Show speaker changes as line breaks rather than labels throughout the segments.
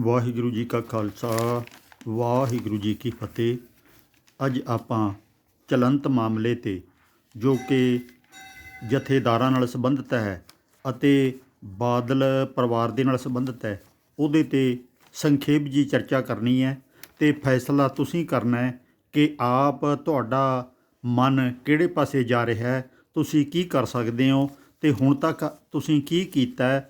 ਵਾਹਿਗੁਰੂ ਜੀ ਕਾ ਖਾਲਸਾ, ਵਾਹਿਗੁਰੂ ਜੀ ਕੀ ਫਤਿਹ। ਅੱਜ ਆਪਾਂ ਚਲੰਤ ਮਾਮਲੇ ਤੇ, ਜੋ ਕਿ ਜਥੇਦਾਰਾਂ ਨਾਲ ਸੰਬੰਧਿਤ ਹੈ ਅਤੇ ਬਾਦਲ ਪਰਿਵਾਰ ਦੇ ਨਾਲ ਸੰਬੰਧਿਤ ਹੈ, ਉਹਦੇ ਤੇ ਸੰਖੇਪ ਜੀ ਚਰਚਾ ਕਰਨੀ ਹੈ ਤੇ ਫੈਸਲਾ ਤੁਸੀਂ ਕਰਨਾ ਹੈ ਕਿ ਆਪ ਤੁਹਾਡਾ ਮਨ ਕਿਹੜੇ ਪਾਸੇ ਜਾ ਰਿਹਾ ਹੈ, ਤੁਸੀਂ ਕੀ ਕਰ ਸਕਦੇ ਹੋ ਤੇ ਹੁਣ ਤੱਕ ਤੁਸੀਂ ਕੀ ਕੀਤਾ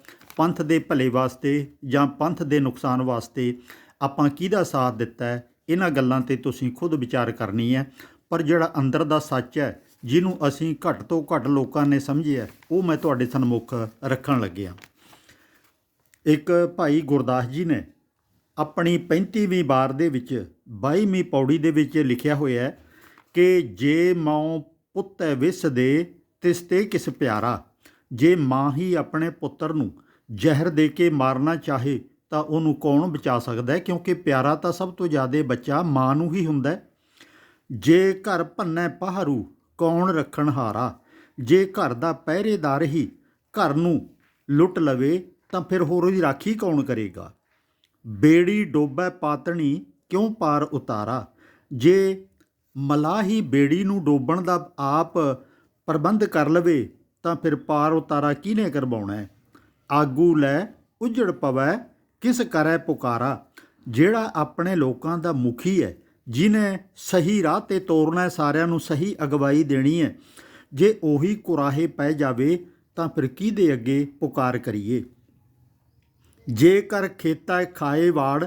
ਪੰਥ ਦੇ ਭਲੇ ਵਾਸਤੇ ਜਾਂ ਪੰਥ ਦੇ ਨੁਕਸਾਨ ਵਾਸਤੇ ਆਪਾਂ ਕਿਹਦਾ ਸਾਥ ਦਿੱਤਾ ਹੈ? ਇਹਨਾਂ ਗੱਲਾਂ ਤੇ ਤੁਸੀਂ ਖੁਦ ਵਿਚਾਰ ਕਰਨੀ ਹੈ। ਪਰ ਜਿਹੜਾ ਅੰਦਰ ਦਾ ਸੱਚ ਹੈ, ਜਿਹਨੂੰ ਅਸੀਂ ਘੱਟ ਤੋਂ ਘੱਟ ਲੋਕਾਂ ਨੇ ਸਮਝਿਆ, ਉਹ ਮੈਂ ਤੁਹਾਡੇ ਸਨਮੁਖ ਰੱਖਣ ਲੱਗਿਆ। ਇੱਕ ਭਾਈ ਗੁਰਦਾਸ ਜੀ ਨੇ ਆਪਣੀ 35ਵੀਂ ਵਾਰ ਦੇ ਵਿੱਚ 22ਵੀਂ ਪੌੜੀ ਦੇ ਵਿੱਚ ਲਿਖਿਆ ਹੋਇਆ ਹੈ ਕਿ ਜੇ ਮਾਂ ਪੁੱਤ ਵਿਸ ਦੇ, ਤਿਸ ਤੇ ਕਿਸ ਪਿਆਰਾ। ਜੇ ਮਾਂ ਹੀ ਆਪਣੇ ਪੁੱਤਰ ਨੂੰ ਜ਼ਹਿਰ ਦੇ ਕੇ ਮਾਰਨਾ ਚਾਹੇ ਤਾਂ ਉਹਨੂੰ ਕੌਣ ਬਚਾ ਸਕਦਾ ਹੈ? ਕਿਉਂਕਿ ਪਿਆਰਾ ਤਾਂ ਸਭ ਤੋਂ ਜ਼ਿਆਦਾ ਬੱਚਾ ਮਾਂ ਨੂੰ ਹੀ ਹੁੰਦਾ ਹੈ। ਜੇ ਘਰ ਭੰਨੈ ਪਹਾਰੂ ਕੌਣ ਰੱਖਣ ਹਾਰਾ? ਜੇ ਘਰ ਦਾ ਪਹਿਰੇਦਾਰ ਹੀ ਘਰ ਨੂੰ ਲੁੱਟ ਲਵੇ, ਤਾਂ ਫਿਰ ਹੋਰ ਉਹਦੀ ਰਾਖੀ ਕੌਣ ਕਰੇਗਾ? ਬੇੜੀ ਡੋਬੈ ਪਾਤਣੀ ਕਿਉਂ ਪਾਰ ਉਤਾਰਾ? ਜੇ ਮਲਾਹੀ ਬੇੜੀ ਨੂੰ ਡੋਬਣ ਦਾ ਆਪ ਪ੍ਰਬੰਧ ਕਰ ਲਵੇ, ਤਾਂ ਫਿਰ ਪਾਰ ਉਤਾਰਾ ਕਿਹਨੇ ਕਰਵਾਉਣਾ ਹੈ? ਆਗੂ ਲੈ ਉਜੜ ਪਵੈ, ਕਿਸ ਕਰੈ ਪੁਕਾਰਾ? ਜਿਹੜਾ ਆਪਣੇ ਲੋਕਾਂ ਦਾ ਮੁਖੀ ਹੈ ਜਿਨੇ ਸਹੀ ਰਾਹ ਤੇ ਤੋਰਨਾ ਹੈ ਸਾਰਿਆਂ ਨੂੰ ਸਹੀ ਅਗਵਾਈ ਦੇਣੀ ਹੈ ਜੇ ਉਹੀ ਕੁਰਾਹੇ ਪੈ ਜਾਵੇ, ਤਾਂ ਫਿਰ ਕੀ ਦੇ ਅੱਗੇ ਪੁਕਾਰ ਕਰੀਏ? ਜੇਕਰ ਖੇਤਾ ਖਾਏ ਵਾੜ,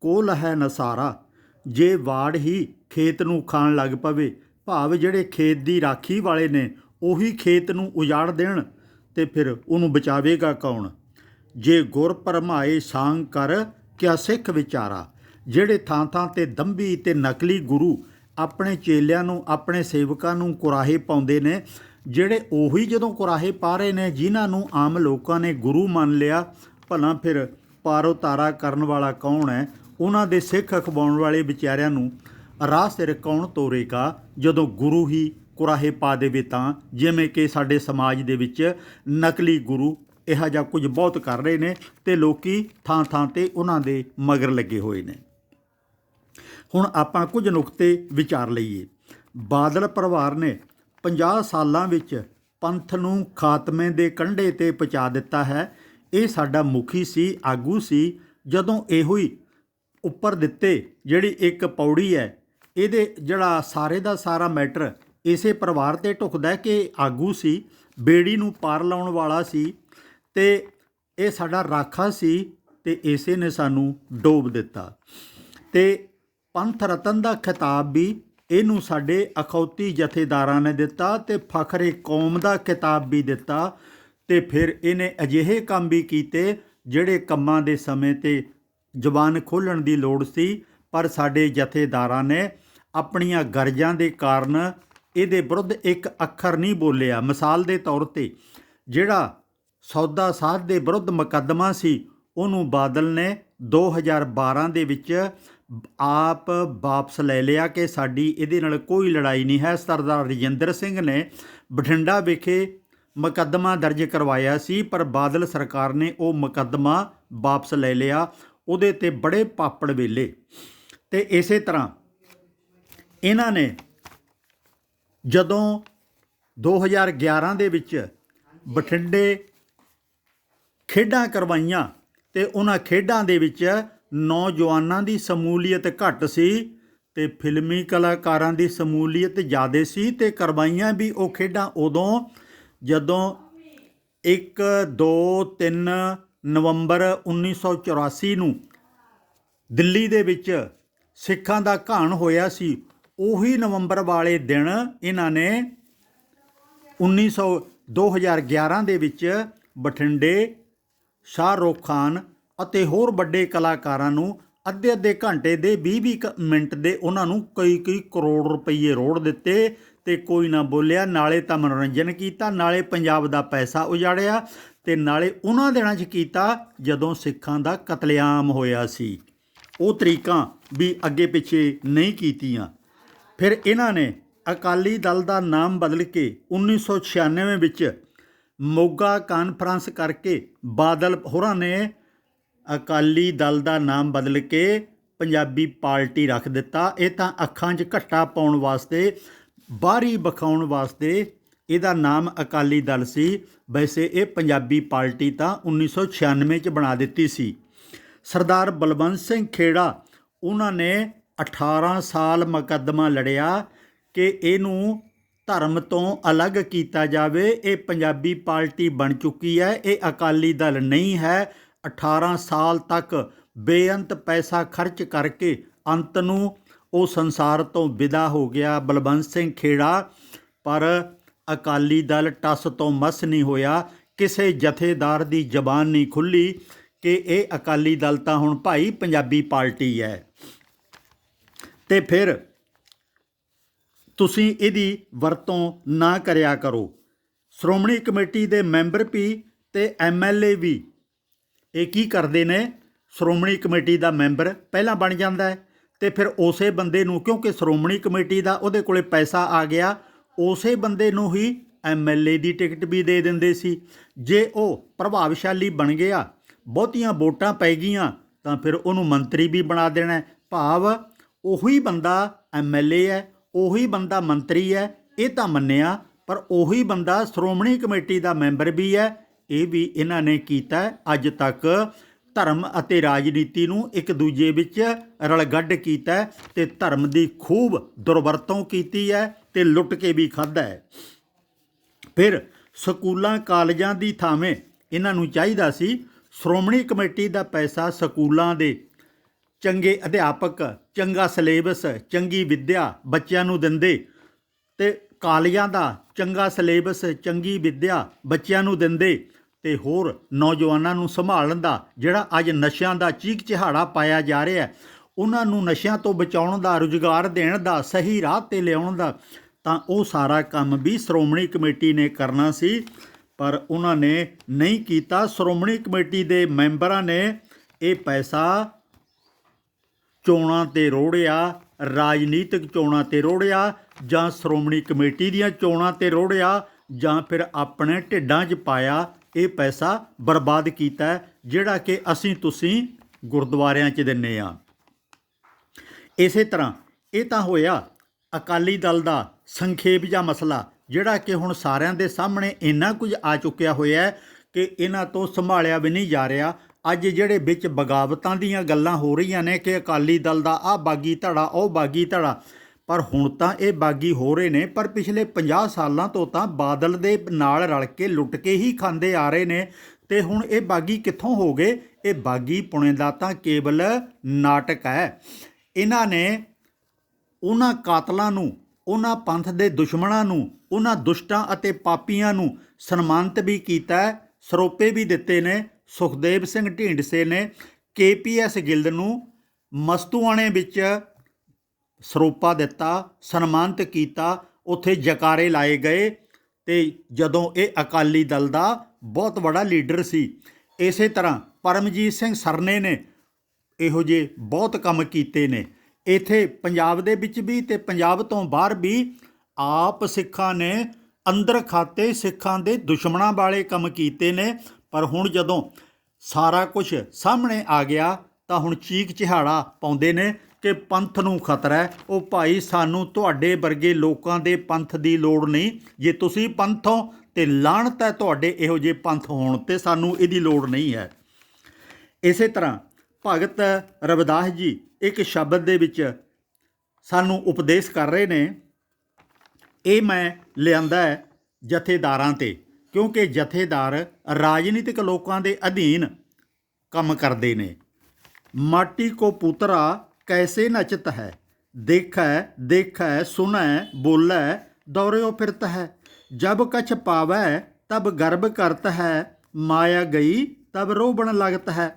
ਕੋਲ ਹੈ ਨਸਾਰਾ। ਜੇ ਵਾੜ ਹੀ ਖੇਤ ਨੂੰ ਖਾਣ ਲੱਗ ਪਵੇ, ਭਾਵ ਜਿਹੜੇ ਖੇਤ ਦੀ ਰਾਖੀ ਵਾਲੇ ਨੇ, ਉਹੀ ਖੇਤ ਨੂੰ ਉਜਾੜ ਦੇਣ। ਤੇ ਫਿਰ ਉਹਨੂੰ ਬਚਾਵੇਗਾ ਕੌਣ? ਜੇ ਗੁਰ ਪਰਮਾਏ ਸਾੰਗ ਕਰ, ਕਿਆ ਸਿੱਖ ਵਿਚਾਰਾ? ਜਿਹੜੇ ਥਾਂ ਥਾਂ ਤੇ ਦੰਭੀ ਤੇ ਨਕਲੀ ਗੁਰੂ ਆਪਣੇ ਚੇਲਿਆਂ ਨੂੰ, ਆਪਣੇ ਸੇਵਕਾਂ ਨੂੰ ਕੁਰਾਹੇ ਪਾਉਂਦੇ ਨੇ, ਜਿਹੜੇ ਉਹੀ ਜਦੋਂ ਕੁਰਾਹੇ ਪਾ ਰਹੇ ਨੇ, ਜਿਨ੍ਹਾਂ ਨੂੰ ਆਮ ਲੋਕਾਂ ਨੇ ਗੁਰੂ ਮੰਨ ਲਿਆ, ਭਲਾ ਫਿਰ ਪਾਰੋ ਤਾਰਾ ਕਰਨ ਵਾਲਾ ਕੌਣ ਹੈ? ਉਹਨਾਂ ਦੇ ਸਿੱਖ ਅਖਵਾਉਣ ਵਾਲੇ ਵਿਚਾਰਿਆਂ ਨੂੰ ਰਾਹ ਸਿਰ ਕੌਣ ਤੋਰੇਗਾ ਜਦੋਂ ਗੁਰੂ ਹੀ ਕੁਰਾਹੇ ਪਾ ਦੇਵੇ ਤਾਂ, ਜਿਵੇਂ ਕਿ ਸਾਡੇ ਸਮਾਜ ਦੇ ਵਿੱਚ ਨਕਲੀ ਗੁਰੂ ਇਹੋ ਜਿਹਾ ਕੁਝ ਬਹੁਤ ਕਰ ਰਹੇ ਨੇ ਤੇ ਲੋਕੀ ਥਾਂ ਥਾਂ ਤੇ ਉਹਨਾਂ ਦੇ ਮਗਰ ਲੱਗੇ ਹੋਏ ਨੇ। ਹੁਣ ਆਪਾਂ ਕੁਝ ਨੁਕਤੇ ਵਿਚਾਰ ਲਈਏ। ਬਾਦਲ ਪਰਿਵਾਰ ਨੇ 50 ਸਾਲਾਂ ਵਿੱਚ ਪੰਥ ਨੂੰ ਖਾਤਮੇ ਦੇ ਕੰਢੇ ਤੇ ਪਹੁੰਚਾ ਦਿੱਤਾ ਹੈ। ਇਹ ਸਾਡਾ ਮੁਖੀ ਸੀ, ਆਗੂ ਸੀ। ਜਦੋਂ ਇਹੋ ਹੀ ਉੱਪਰ ਦਿੱਤੇ, ਜਿਹੜੀ ਇੱਕ ਪੌੜੀ ਹੈ, ਇਹਦੇ ਜਿਹੜਾ ਸਾਰੇ ਦਾ ਸਾਰਾ ਮੈਟਰ ਇਸੇ ਪਰਿਵਾਰ ਤੇ ਢੁਕਦਾ ਹੈ ਕਿ ਆਗੂ ਸੀ, ਬੇੜੀ ਨੂੰ ਪਾਰ ਲਾਉਣ ਵਾਲਾ ਸੀ ਤੇ ਇਹ ਸਾਡਾ ਰਾਖਾ ਸੀ ਤੇ ਇਸੇ ਨੇ ਸਾਨੂੰ ਡੋਬ ਦਿੱਤਾ। ਤੇ ਪੰਥ ਰਤਨ ਦਾ ਖਿਤਾਬ ਵੀ ਇਹਨੂੰ ਸਾਡੇ ਅਖੌਤੀ ਜਥੇਦਾਰਾਂ ਨੇ ਦਿੱਤਾ ਤੇ ਫਖਰੇ ਕੌਮ ਦਾ ਖਿਤਾਬ ਵੀ ਦਿੱਤਾ ਤੇ ਫਿਰ ਇਹਨੇ ਅਜਿਹੇ ਕੰਮ ਵੀ ਕੀਤੇ ਜਿਹੜੇ ਕੰਮਾਂ ਦੇ ਸਮੇਂ ਤੇ ਜ਼ੁਬਾਨ ਖੋਲਣ ਦੀ ਲੋੜ ਸੀ, ਪਰ ਸਾਡੇ ਜਥੇਦਾਰਾਂ ਨੇ ਆਪਣੀਆਂ ਗਰਜਾਂ ਦੇ ਕਾਰਨ ਇਹਦੇ ਵਿਰੁੱਧ ਇੱਕ ਅੱਖਰ ਨਹੀਂ ਬੋਲਿਆ। ਮਿਸਾਲ ਦੇ ਤੌਰ ਤੇ ਜਿਹੜਾ ਸੌਦਾ ਸਾਧ ਦੇ ਵਿਰੁੱਧ ਮੁਕੱਦਮਾ ਸੀ, ਉਹਨੂੰ ਬਾਦਲ ਨੇ 2012 ਦੇ ਵਿੱਚ ਆਪ ਵਾਪਸ ਲੈ ਲਿਆ ਕਿ ਸਾਡੀ ਇਹਦੇ ਨਾਲ ਕੋਈ ਲੜਾਈ ਨਹੀਂ ਹੈ। ਸਰਦਾਰ ਰਜਿੰਦਰ ਸਿੰਘ ਨੇ ਬਠਿੰਡਾ ਵਿਖੇ ਮੁਕੱਦਮਾ ਦਰਜ ਕਰਵਾਇਆ ਸੀ, ਪਰ ਬਾਦਲ ਸਰਕਾਰ ਨੇ ਉਹ ਮੁਕੱਦਮਾ ਵਾਪਸ ਲੈ ਲਿਆ। ਉਹਦੇ ਤੇ ਬੜੇ ਪਾਪੜ ਵੇਲੇ। ਤੇ ਇਸੇ ਤਰ੍ਹਾਂ ਇਹਨਾਂ ਨੇ ਜਦੋਂ 2011 ਦੇ ਵਿੱਚ ਬਠਿੰਡੇ ਖੇਡਾਂ ਕਰਵਾਈਆਂ ਤੇ ਉਹਨਾਂ ਖੇਡਾਂ ਦੇ ਵਿੱਚ ਨੌਜਵਾਨਾਂ ਦੀ ਸਮੂਲੀਅਤ ਘੱਟ ਸੀ ਤੇ ਫਿਲਮੀ ਕਲਾਕਾਰਾਂ ਦੀ ਸਮੂਲੀਅਤ ਜ਼ਿਆਦਾ ਸੀ ਤੇ ਕਰਵਾਈਆਂ ਵੀ ਉਹ ਖੇਡਾਂ ਉਦੋਂ ਜਦੋਂ 1 2 3 ਨਵੰਬਰ 1984 ਨੂੰ ਦਿੱਲੀ ਦੇ ਵਿੱਚ ਸਿੱਖਾਂ ਦਾ ਘਾਣ ਹੋਇਆ ਸੀ। ਉਹੀ ਨਵੰਬਰ ਵਾਲੇ ਦਿਨ ਇਹਨਾਂ ਨੇ 1900 2011 ਦੇ ਵਿੱਚ ਬਠਿੰਡੇ, ਸ਼ਾਹਰੁਖ ਖਾਨ ਅਤੇ ਹੋਰ ਵੱਡੇ ਕਲਾਕਾਰਾਂ ਨੂੰ ਅੱਧੇ ਅੱਧੇ ਘੰਟੇ ਦੇ 20-20 ਮਿੰਟ ਦੇ ਉਹਨਾਂ ਨੂੰ ਕਈ ਕਈ ਕਰੋੜ ਰੁਪਏ ਰੋੜ ਦਿੱਤੇ ਤੇ ਕੋਈ ਨਾ ਬੋਲਿਆ, ਨਾਲੇ ਤਾਂ ਮਨੋਰੰਜਨ ਕੀਤਾ, ਨਾਲੇ ਪੰਜਾਬ ਦਾ ਪੈਸਾ ਉਜਾੜਿਆ ਤੇ ਨਾਲੇ ਉਹਨਾਂ ਦਿਨਾਂ 'ਚ ਕੀਤਾ ਜਦੋਂ ਸਿੱਖਾਂ ਦਾ ਕਤਲੇਆਮ ਹੋਇਆ ਸੀ। ਉਹ ਤਰੀਕਾਂ ਵੀ ਅੱਗੇ ਪਿੱਛੇ ਨਹੀਂ ਕੀਤੀਆਂ। ਫਿਰ ਇਹਨਾਂ ਨੇ ਅਕਾਲੀ ਦਲ ਦਾ ਨਾਮ ਬਦਲ ਕੇ 1996 ਵਿੱਚ ਮੋਗਾ ਕਾਨਫਰੰਸ ਕਰਕੇ ਬਾਦਲ ਹੋਰਾਂ ਨੇ ਅਕਾਲੀ ਦਲ ਦਾ ਨਾਮ ਬਦਲ ਕੇ ਪੰਜਾਬੀ ਪਾਰਟੀ ਰੱਖ ਦਿੱਤਾ। ਇਹ ਤਾਂ ਅੱਖਾਂ 'ਚ ਘੱਟਾ ਪਾਉਣ ਵਾਸਤੇ, ਬਾਹਰੀ ਵਿਖਾਉਣ ਵਾਸਤੇ ਇਹਦਾ ਨਾਮ ਅਕਾਲੀ ਦਲ ਸੀ। ਵੈਸੇ ਇਹ ਪੰਜਾਬੀ ਪਾਰਟੀ ਤਾਂ 1996 'ਚ ਬਣਾ ਦਿੱਤੀ ਸੀ। ਸਰਦਾਰ ਬਲਵੰਤ ਸਿੰਘ ਖੇੜਾ, ਉਹਨਾਂ ਨੇ 18 ਸਾਲ ਮੁਕੱਦਮਾ ਲੜਿਆ ਕਿ ਇਹਨੂੰ ਧਰਮ ਤੋਂ ਅਲੱਗ ਕੀਤਾ ਜਾਵੇ। ਇਹ ਪੰਜਾਬੀ ਪਾਰਟੀ ਬਣ ਚੁੱਕੀ ਹੈ। ਇਹ ਅਕਾਲੀ ਦਲ ਨਹੀਂ ਹੈ। 18 ਸਾਲ ਤੱਕ ਬੇਅੰਤ ਪੈਸਾ ਖਰਚ ਕਰਕੇ ਅੰਤ ਨੂੰ ਉਹ ਸੰਸਾਰ ਤੋਂ ਵਿਦਾ ਹੋ ਗਿਆ। ਬਲਵੰਤ ਸਿੰਘ ਖੇੜਾ, ਪਰ ਅਕਾਲੀ ਦਲ ਟਸ ਤੋਂ ਮਸ ਨਹੀਂ ਹੋਇਆ। ਕਿਸੇ ਜਥੇਦਾਰ ਦੀ ਜ਼ਬਾਨ ਨਹੀਂ ਖੁੱਲੀ ਕਿ ਇਹ ਅਕਾਲੀ ਦਲ ਤਾਂ ਹੁਣ ਭਾਈ ਪੰਜਾਬੀ ਪਾਰਟੀ ਹੈ। ਤੇ ਫਿਰ ਤੁਸੀਂ ਇਹਦੀ ਵਰਤੋਂ ਨਾ ਕਰਿਆ ਕਰੋ। ਸ਼੍ਰੋਮਣੀ ਕਮੇਟੀ ਦੇ ਮੈਂਬਰ ਵੀ ਤੇ ਐਮਐਲਏ ਵੀ ਇਹ ਕੀ ਕਰਦੇ ਨੇ? ਸ਼੍ਰੋਮਣੀ ਕਮੇਟੀ ਦਾ ਮੈਂਬਰ ਪਹਿਲਾਂ ਬਣ ਜਾਂਦਾ ਹੈ ਤੇ ਫਿਰ ਉਸੇ ਬੰਦੇ ਨੂੰ, ਕਿਉਂਕਿ ਸ਼੍ਰੋਮਣੀ ਕਮੇਟੀ ਦਾ ਉਹਦੇ ਕੋਲੇ ਪੈਸਾ ਆ ਗਿਆ, ਉਸੇ ਬੰਦੇ ਨੂੰ ਹੀ ਐਮਐਲਏ ਦੀ ਟਿਕਟ ਵੀ ਦੇ ਦਿੰਦੇ ਸੀ। ਜੇ ਉਹ ਪ੍ਰਭਾਵਸ਼ਾਲੀ ਬਣ ਗਿਆ, ਬਹੁਤੀਆਂ ਵੋਟਾਂ ਪੈ ਗਈਆਂ, ਤਾਂ ਫਿਰ ਉਹਨੂੰ ਮੰਤਰੀ ਵੀ ਬਣਾ ਦੇਣਾ ਭਾਵ ਉਹੀ ਬੰਦਾ ਐਮਐਲਏ ਹੈ, ਉਹੀ ਬੰਦਾ ਮੰਤਰੀ ਹੈ, ਇਹ ਤਾਂ ਮੰਨਿਆ, ਪਰ ਉਹੀ ਬੰਦਾ ਸ਼੍ਰੋਮਣੀ ਕਮੇਟੀ ਦਾ ਮੈਂਬਰ ਵੀ ਹੈ, ਇਹ ਵੀ ਇਹਨਾਂ ਨੇ ਕੀਤਾ ਅੱਜ ਤੱਕ। ਧਰਮ ਅਤੇ ਰਾਜਨੀਤੀ ਨੂੰ ਇੱਕ ਦੂਜੇ ਵਿੱਚ ਰਲਗੱਡ ਕੀਤਾ ਹੈ ਤੇ ਧਰਮ ਦੀ ਖੂਬ ਦੁਰਵਰਤੋਂ ਕੀਤੀ ਹੈ ਤੇ ਲੁੱਟ ਕੇ ਵੀ ਖਾਧਾ ਹੈ। ਫਿਰ ਸਕੂਲਾਂ ਕਾਲਜਾਂ ਦੀ ਥਾਵੇਂ ਇਹਨਾਂ ਨੂੰ ਚਾਹੀਦਾ ਸੀ ਸ਼੍ਰੋਮਣੀ ਕਮੇਟੀ ਦਾ ਪੈਸਾ ਸਕੂਲਾਂ ਦੇ ਚੰਗੇ ਅਧਿਆਪਕ, ਚੰਗਾ ਸਿਲੇਬਸ, ਚੰਗੀ ਵਿੱਦਿਆ ਬੱਚਿਆਂ ਨੂੰ ਦਿੰਦੇ ਤੇ ਕਾਲਜਾਂ ਦਾ ਚੰਗਾ ਸਿਲੇਬਸ, ਚੰਗੀ ਵਿੱਦਿਆ ਬੱਚਿਆਂ ਨੂੰ ਦਿੰਦੇ ਤੇ ਹੋਰ ਨੌਜਵਾਨਾਂ ਨੂੰ ਸੰਭਾਲਣ ਦਾ ਜਿਹੜਾ ਅੱਜ ਨਸ਼ਿਆਂ ਦਾ ਚੀਕ ਚਿਹਾੜਾ ਪਾਇਆ ਜਾ ਰਿਹਾ ਹੈ, ਉਹਨਾਂ ਨੂੰ ਨਸ਼ਿਆਂ ਤੋਂ ਬਚਾਉਣ ਦਾ, ਰੁਜ਼ਗਾਰ ਦੇਣ ਦਾ, ਸਹੀ ਰਾਹ ਤੇ ਲਿਆਉਣ ਦਾ, ਤਾਂ ਉਹ ਸਾਰਾ ਕੰਮ ਵੀ ਸ਼੍ਰੋਮਣੀ ਕਮੇਟੀ ਨੇ ਕਰਨਾ ਸੀ। ਪਰ ਉਹਨਾਂ ਨੇ ਨਹੀਂ ਕੀਤਾ। ਸ਼੍ਰੋਮਣੀ ਕਮੇਟੀ ਦੇ ਮੈਂਬਰਾਂ ਨੇ ਇਹ ਪੈਸਾ ਚੋਣਾਂ ਤੇ ਰੋੜਿਆ, ਰਾਜਨੀਤਿਕ ਚੋਣਾਂ ਤੇ ਰੋੜਿਆ ਜਾਂ ਸ਼੍ਰੋਮਣੀ ਕਮੇਟੀ ਦੀਆਂ ਚੋਣਾਂ ਤੇ ਰੋੜਿਆ ਜਾਂ ਫਿਰ ਆਪਣੇ ਢਿੱਡਾਂ 'ਚ ਪਾਇਆ ਇਹ ਪੈਸਾ ਬਰਬਾਦ ਕੀਤਾ ਜਿਹੜਾ ਕਿ ਅਸੀਂ ਤੁਸੀਂ ਗੁਰਦੁਆਰਿਆਂ 'ਚ ਦਿੰਨੇ ਆ। ਇਸੇ ਤਰ੍ਹਾਂ ਇਹ ਤਾਂ ਹੋਇਆ ਅਕਾਲੀ ਦਲ ਦਾ ਸੰਖੇਪ ਜਿਹਾ ਮਸਲਾ, ਜਿਹੜਾ ਕਿ ਹੁਣ ਸਾਰਿਆਂ ਦੇ ਸਾਹਮਣੇ ਇੰਨਾ ਕੁਝ ਆ ਚੁੱਕਿਆ ਹੋਇਆ ਹੈ ਕਿ ਇਹਨਾਂ ਤੋਂ ਸੰਭਾਲਿਆ ਵੀ ਨਹੀਂ ਜਾ ਰਿਹਾ ਅੱਜ ਜਿਹੜੇ ਵਿੱਚ ਬਗਾਵਤਾਂ ਦੀਆਂ ਗੱਲਾਂ ਹੋ ਰਹੀਆਂ ਨੇ ਕਿ ਅਕਾਲੀ ਦਲ ਦਾ ਆਹ ਬਾਗੀ ਧੜਾ, ਉਹ ਬਾਗੀ ਧੜਾ। ਪਰ ਹੁਣ ਤਾਂ ਇਹ ਬਾਗੀ ਹੋ ਰਹੇ ਨੇ, ਪਰ ਪਿਛਲੇ 50 ਸਾਲਾਂ ਤੋਂ ਤਾਂ ਬਾਦਲ ਦੇ ਨਾਲ ਰਲ ਕੇ ਲੁੱਟ ਕੇ ਹੀ ਖਾਂਦੇ ਆ ਰਹੇ ਨੇ। ਤੇ ਹੁਣ ਇਹ ਬਾਗੀ ਕਿੱਥੋਂ ਹੋ ਗਏ? ਇਹ ਬਾਗੀ ਪੁਣੇ ਦਾ ਤਾਂ ਕੇਵਲ ਨਾਟਕ ਹੈ। ਇਹਨਾਂ ਨੇ ਉਹਨਾਂ ਕਾਤਲਾਂ ਨੂੰ, ਉਹਨਾਂ ਪੰਥ ਦੇ ਦੁਸ਼ਮਣਾਂ ਨੂੰ, ਉਹਨਾਂ ਦੁਸ਼ਟਾਂ ਅਤੇ ਪਾਪੀਆਂ ਨੂੰ ਸਨਮਾਨਿਤ ਵੀ ਕੀਤਾ ਸਰੋਪੇ ਵੀ ਦਿੱਤੇ ਨੇ। ਸੁਖਦੇਵ ਸਿੰਘ ਢੀਂਡਸੇ ਨੇ ਕੇਪੀਐਸ ਗਿੱਲ ਨੂੰ ਮਸਤੂਆਣੇ ਵਿੱਚ ਸਰੋਪਾ ਦਿੱਤਾ, ਸਨਮਾਨਿਤ ਕੀਤਾ, ਉੱਥੇ ਜਕਾਰੇ ਲਾਏ ਗਏ ਤੇ ਜਦੋਂ ਇਹ ਅਕਾਲੀ ਦਲ ਦਾ ਬਹੁਤ ਵੱਡਾ ਲੀਡਰ ਸੀ, ਇਸੇ ਤਰ੍ਹਾਂ ਪਰਮਜੀਤ ਸਿੰਘ ਸਰਨੇ ਨੇ ਇਹੋ ਜਿਹੇ ਬਹੁਤ ਕੰਮ ਕੀਤੇ ਨੇ। ਇਥੇ ਪੰਜਾਬ ਦੇ ਵਿੱਚ ਵੀ ਤੇ ਪੰਜਾਬ ਤੋਂ ਬਾਹਰ ਵੀ ਆਪ ਸਿੱਖਾਂ ਨੇ ਅੰਦਰ ਖਾਤੇ ਸਿੱਖਾਂ ਦੇ ਦੁਸ਼ਮਣਾਂ ਵਾਲੇ ਕੰਮ ਕੀਤੇ ਨੇ। ਪਰ ਹੁਣ ਜਦੋਂ ਸਾਰਾ ਕੁਝ ਸਾਹਮਣੇ ਆ ਗਿਆ, ਤਾਂ ਹੁਣ ਚੀਕ ਚਿਹਾੜਾ ਪਾਉਂਦੇ ਨੇ ਕਿ ਪੰਥ ਨੂੰ ਖਤਰਾ ਹੈ। ਉਹ ਭਾਈ, ਸਾਨੂੰ ਤੁਹਾਡੇ ਵਰਗੇ ਲੋਕਾਂ ਦੇ ਪੰਥ ਦੀ ਲੋੜ ਨਹੀਂ। ਜੇ ਤੁਸੀਂ ਪੰਥੋਂ ਤੇ ਲਾਹਣਤ ਹੈ ਤੁਹਾਡੇ ਇਹੋ ਜਿਹੇ ਪੰਥ ਹੋਣ ਤੇ ਸਾਨੂੰ ਇਹਦੀ ਲੋੜ ਨਹੀਂ ਹੈ। ਇਸੇ ਤਰ੍ਹਾਂ ਭਗਤ ਰਵਿਦਾਸ ਜੀ ਇੱਕ ਸ਼ਬਦ ਦੇ ਵਿੱਚ ਸਾਨੂੰ ਉਪਦੇਸ਼ ਕਰ ਰਹੇ ਨੇ, ਇਹ ਮੈਂ ਲਿਆਂਦਾ ਹੈ ਜਥੇਦਾਰਾਂ ਤੇ। ਕਿਉਂਕਿ ਜਥੇਦਾਰ ਰਾਜਨੀਤਿਕ ਲੋਕਾਂ ਦੇ ਅਧੀਨ ਕੰਮ ਕਰਦੇ ਨੇ। ਮਾਟੀ ਕੋ ਪੁੱਤਰਾ ਕੈਸੇ ਨਚਤ ਹੈ ਦੇਖੈ ਦੇਖੈ ਸੁਣੈ ਬੋਲੈ ਦੌਰਿਓ ਫਿਰਤ ਹੈ ਜਬ ਕਛ ਪਾਵੈ ਤਬ ਗਰਭ ਕਰਤ ਹੈ ਮਾਇਆ ਗਈ, ਤਬ ਰੋਬਣ ਲਗਤ ਹੈ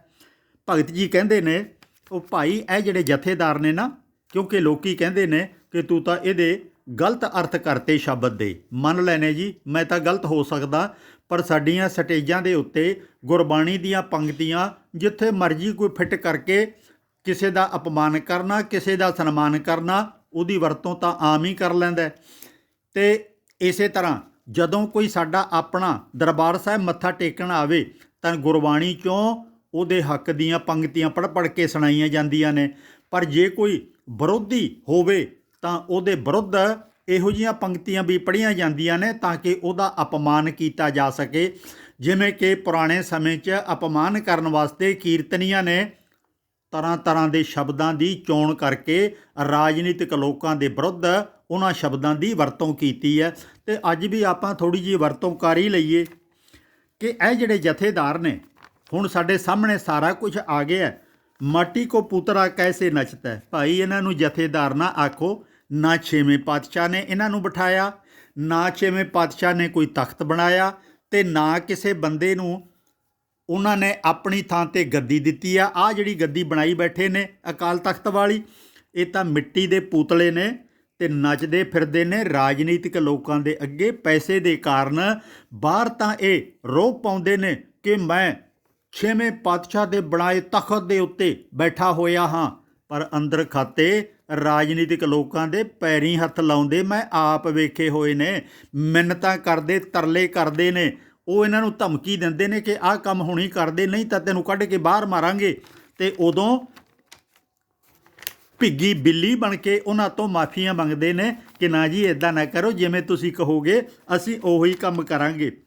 ਭਗਤ ਜੀ ਕਹਿੰਦੇ ਨੇ, ਉਹ ਭਾਈ, ਇਹ ਜਿਹੜੇ ਜਥੇਦਾਰ ਨੇ ਨਾ, ਕਿਉਂਕਿ ਲੋਕੀ ਕਹਿੰਦੇ ਨੇ ਕਿ ਤੂੰ ਤਾਂ ਇਹਦੇ ਗਲਤ ਅਰਥ ਕਰਤੇ ਸ਼ਬਦ ਦੇ ਮੰਨ ਲੈਨੇ ਜੀ, ਮੈਂ ਤਾਂ ਗਲਤ ਹੋ ਸਕਦਾ, ਪਰ ਸਾਡੀਆਂ ਸਟੇਜਾਂ ਦੇ ਉੱਤੇ ਗੁਰਬਾਣੀ ਦੀਆਂ ਪੰਕਤੀਆਂ, ਜਿੱਥੇ ਮਰਜ਼ੀ ਕੋਈ ਫਿੱਟ ਕਰਕੇ ਕਿਸੇ ਦਾ ਅਪਮਾਨ ਕਰਨਾ, ਕਿਸੇ ਦਾ ਸਨਮਾਨ ਕਰਨਾ, ਉਹਦੀ ਵਰਤੋਂ ਤਾਂ ਆਮ ਹੀ ਕਰ ਲੈਂਦਾ ਹੈ। ਤੇ ਇਸੇ ਤਰ੍ਹਾਂ, ਜਦੋਂ ਕੋਈ ਸਾਡਾ ਆਪਣਾ ਦਰਬਾਰ ਸਾਹਿਬ ਮੱਥਾ ਟੇਕਣ ਆਵੇ, ਤਾਂ ਗੁਰਬਾਣੀ ਚੋਂ ਉਹਦੇ ਹੱਕ ਦੀਆਂ ਪੰਕਤੀਆਂ ਪੜ੍ਹ ਪੜ੍ਹ ਕੇ ਸੁਣਾਈਆਂ ਜਾਂਦੀਆਂ ਨੇ ਪਰ ਜੇ ਕੋਈ ਵਿਰੋਧੀ ਹੋਵੇ ਤਾਂ ਉਹਦੇ ਵਿਰੁੱਧ ਇਹੋ ਜਿਹੀਆਂ ਪੰਕਤੀਆਂ ਵੀ ਪੜ੍ਹੀਆਂ ਜਾਂਦੀਆਂ ਨੇ ਤਾਂ ਕਿ ਉਹਦਾ ਅਪਮਾਨ ਕੀਤਾ ਜਾ ਸਕੇ। ਜਿਵੇਂ ਕਿ ਪੁਰਾਣੇ ਸਮੇਂ 'ਚ ਅਪਮਾਨ ਕਰਨ ਵਾਸਤੇ ਕੀਰਤਨੀਆਂ ਨੇ ਤਰ੍ਹਾਂ ਤਰ੍ਹਾਂ ਦੇ ਸ਼ਬਦਾਂ ਦੀ ਚੋਣ ਕਰਕੇ ਰਾਜਨੀਤਿਕ ਲੋਕਾਂ ਦੇ ਵਿਰੁੱਧ ਉਹਨਾਂ ਸ਼ਬਦਾਂ ਦੀ ਵਰਤੋਂ ਕੀਤੀ ਹੈ। ਤੇ ਅੱਜ ਵੀ ਆਪਾਂ ਥੋੜੀ ਜਿਹੀ ਵਰਤੋਂ ਕਰ ਹੀ ਲਈਏ ਕਿ ਇਹ ਜਿਹੜੇ ਜਥੇਦਾਰ ਨੇ, ਹੁਣ ਸਾਡੇ ਸਾਹਮਣੇ ਸਾਰਾ ਕੁਝ ਆ ਗਿਆ ਮਾਟੀ ਕੋ ਪੁੱਤਰਾ ਕੈਸੇ ਨੱਚਦਾ ਭਾਈ, ਇਹਨਾਂ ਨੂੰ ਜਥੇਦਾਰ ਨਾ ਆਖੋ। ਨਾ ਛੇਵੇਂ ਪਾਤਸ਼ਾਹ ਨੇ ਇਹਨਾਂ ਨੂੰ ਬਿਠਾਇਆ, ਨਾ ਛੇਵੇਂ ਪਾਤਸ਼ਾਹ ਨੇ ਕੋਈ ਤਖਤ ਬਣਾਇਆ ਤੇ ਨਾ ਕਿਸੇ ਬੰਦੇ ਨੂੰ ਉਹਨਾਂ ਨੇ ਆਪਣੀ ਥਾਂ ਤੇ ਗੱਦੀ ਦਿੱਤੀ ਆ। ਆ ਜਿਹੜੀ ਗੱਦੀ ਬਣਾਈ ਬੈਠੇ ਨੇ ਅਕਾਲ ਤਖਤ ਵਾਲੀ, ਇਹ ਤਾਂ ਮਿੱਟੀ ਦੇ ਪੂਤਲੇ ਨੇ ਤੇ ਨੱਚਦੇ ਫਿਰਦੇ ਨੇ ਰਾਜਨੀਤਿਕ ਲੋਕਾਂ ਦੇ ਅੱਗੇ। ਪੈਸੇ ਦੇ ਕਾਰਨ ਬਾਹਰ ਤਾਂ ਇਹ ਰੋਪ ਪਾਉਂਦੇ ਨੇ ਕਿ ਮੈਂ ਛੇਵੇਂ ਪਾਤਸ਼ਾਹ ਦੇ ਬਣਾਏ ਤਖਤ ਦੇ ਉੱਤੇ ਬੈਠਾ ਹੋਇਆ ਹਾਂ। ਪਰ ਅੰਦਰ ਖਾਤੇ ਰਾਜਨੀਤਿਕ ਲੋਕਾਂ ਦੇ ਪੈਰੀ ਹੱਥ ਲਾਉਂਦੇ ਮੈਂ ਆਪ ਵੇਖੇ ਹੋਏ ਨੇ। ਮਿੰਨਤਾਂ ਕਰਦੇ, ਤਰਲੇ ਕਰਦੇ ਨੇ। ਉਹ ਇਹਨਾਂ ਨੂੰ ਧਮਕੀ ਦਿੰਦੇ ਨੇ ਕਿ ਆਹ ਕੰਮ ਹੁਣੀ ਕਰਦੇ, ਨਹੀਂ ਤਾਂ ਤੈਨੂੰ ਕੱਢ ਕੇ ਬਾਹਰ ਮਾਰਾਂਗੇ। ਤੇ ਉਦੋਂ ਭਿੱਗੀ ਬਿੱਲੀ ਬਣ ਕੇ ਉਹਨਾਂ ਤੋਂ ਮਾਫੀਆਂ ਮੰਗਦੇ ਨੇ ਕਿ ਨਾ ਜੀ ਇਦਾਂ ਨਾ ਕਰੋ, ਜਿਵੇਂ ਤੁਸੀਂ ਕਹੋਗੇ, ਅਸੀਂ ਉਹੀ ਕੰਮ ਕਰਾਂਗੇ।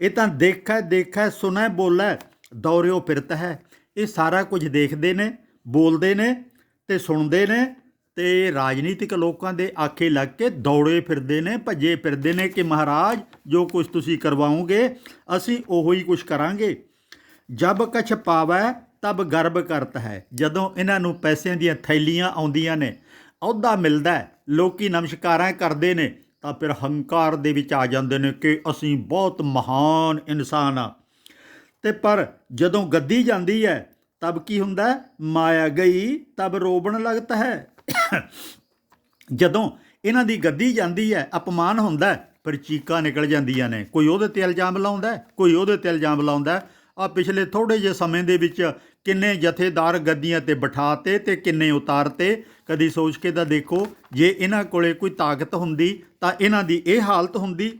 ਇਹ ਤਾਂ ਦੇਖੈ ਦੇਖੈ ਸੁਨੈ ਬੋਲੇ। ਦੌਰਿਓ ਫਿਰਤ ਹੈ। ਇਹ ਸਾਰਾ ਕੁਝ ਦੇਖਦੇ ਨੇ ਬੋਲਦੇ ਨੇ ਤੇ ਸੁਣਦੇ ਨੇ ਤੇ ਰਾਜਨੀਤਿਕ ਲੋਕਾਂ ਦੇ ਆਖੇ ਲੱਗ ਕੇ ਦੌੜੇ ਫਿਰਦੇ ਨੇ ਭੱਜੇ ਫਿਰਦੇ ਨੇ ਕਿ ਮਹਾਰਾਜ ਜੋ ਕੁਝ ਤੁਸੀਂ ਕਰਵਾਓਗੇ ਅਸੀਂ ਉਹੋ ਹੀ ਕੁਝ ਕਰਾਂਗੇ। ਜਬ ਕਛ ਪਾਵੈ ਤਬ ਗਰਭ ਕਰਤ ਹੈ। ਜਦੋਂ ਇਹਨਾਂ ਨੂੰ ਪੈਸਿਆਂ ਦੀਆਂ ਥੈਲੀਆਂ ਆਉਂਦੀਆਂ ਨੇ ਅਹੁਦਾ ਮਿਲਦਾ ਹੈ, ਲੋਕੀ ਨਮਸਕਾਰਾਂ ਕਰਦੇ ਨੇ ਤਾਂ ਫਿਰ ਹੰਕਾਰ ਦੇ ਵਿੱਚ ਆ ਜਾਂਦੇ ਨੇ ਕਿ ਅਸੀਂ ਬਹੁਤ ਮਹਾਨ ਇਨਸਾਨ ਆ ਤੇ ਪਰ ਜਦੋਂ ਗੱਦੀ ਜਾਂਦੀ ਹੈ ਤਬ ਕੀ ਹੁੰਦਾ ਮਾਇਆ ਗਈ, ਤਬ ਰੋਬਣ ਲੱਗਦਾ ਹੈ। ਜਦੋਂ ਇਹਨਾਂ ਦੀ ਗੱਦੀ ਜਾਂਦੀ ਹੈ ਅਪਮਾਨ ਹੁੰਦਾ ਫਿਰ ਚੀਕਾਂ ਨਿਕਲ ਜਾਂਦੀਆਂ ਨੇ। ਕੋਈ ਉਹਦੇ ਤੇ ਇਲਜ਼ਾਮ ਲਾਉਂਦਾ ਕੋਈ ਉਹਦੇ ਤੇ ਇਲਜ਼ਾਮ ਲਾਉਂਦਾ ਆ ਪਿਛਲੇ ਥੋੜੇ ਜਿਹੇ ਸਮੇਂ ਦੇ ਵਿੱਚ ਕਿੰਨੇ ਜਥੇਦਾਰ ਗੱਦੀਆਂ ਤੇ ਬਿਠਾਤੇ ਤੇ ਕਿੰਨੇ ਉਤਾਰਤੇ। ਕਦੀ ਸੋਚ ਕੇ ਤਾਂ ਦੇਖੋ, ਜੇ ਇਹਨਾਂ ਕੋਲੇ ਕੋਈ ਤਾਕਤ ਹੁੰਦੀ, ਤਾਂ ਇਹਨਾਂ ਦੀ ਇਹ ਹਾਲਤ ਹੁੰਦੀ।